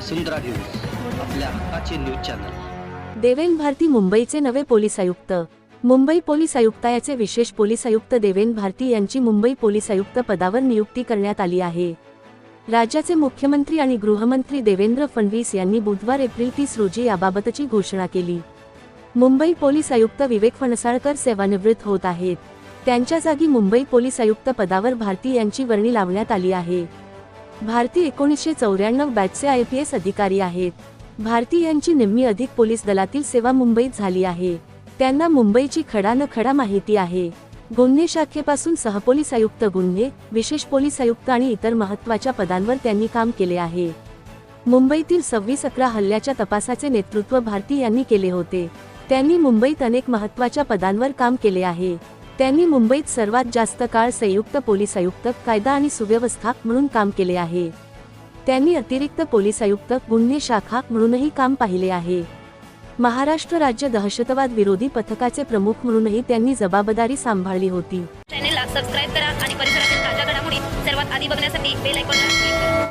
वसुंधरा news आपल्या हक्काचे news channel. देवेन भारती मुंबईचे नवे पोलीस आयुक्त. मुंबई पोलीस आयुक्तायाचे विशेष पोलीस आयुक्त देवेन भारती यांची मुंबई पोलीस आयुक्त पदावर नियुक्ती करण्यात आली आहे. राज्याचे मुख्यमंत्री आणि गृहमंत्री देवेंद्र फडणवीस यांनी बुधवार एप्रिल तीस रोजी याबाबतची घोषणा केली. मुंबई पोलीस आयुक्त विवेक फणसाळकर सेवानिवृत्त होत आहेत. त्यांच्या जागी मुंबई पोलीस आयुक्त पदावर भारती यांची वर्णी लावण्यात आली आहे. भारती एकोणीसशे चौऱ्याण्णव बॅचचे आय पी एस अधिकारी आहेत. भारती यांची निम्मी अधिक पोलीस दलातील सेवा मुंबईत झाली आहे. त्यांना मुंबईची खडा न खडा माहिती आहे. गुन्हे शाखेपासून सहपोलीस आयुक्त गुन्हे विशेष पोलीस आयुक्त आणि इतर महत्त्वाच्या पदांवर त्यांनी काम केले आहे. मुंबईतील सव्वीस अकरा हल्ल्याच्या तपासाचे नेतृत्व भारती यांनी केले होते. त्यांनी मुंबईत अनेक महत्त्वाच्या पदांवर काम केले आहे. त्यांनी मुंबईत सर्वात जास्त काळ संयुक्त पोलीस आयुक्त कायदा आणि सुव्यवस्था म्हणून काम केले आहे. त्यांनी अतिरिक्त पोलीस आयुक्त गुन्हे शाखा म्हणूनही काम पाहिले आहे. महाराष्ट्र राज्य दहशतवाद विरोधी पथकाचे प्रमुख म्हणूनही त्यांनी जबाबदारी सांभाळली होती. चॅनेलला सबस्क्राईब करा आणि परिसरातील ताज्या घडामोडी सर्वात आधी बघण्यासाठी बेल आयकॉनला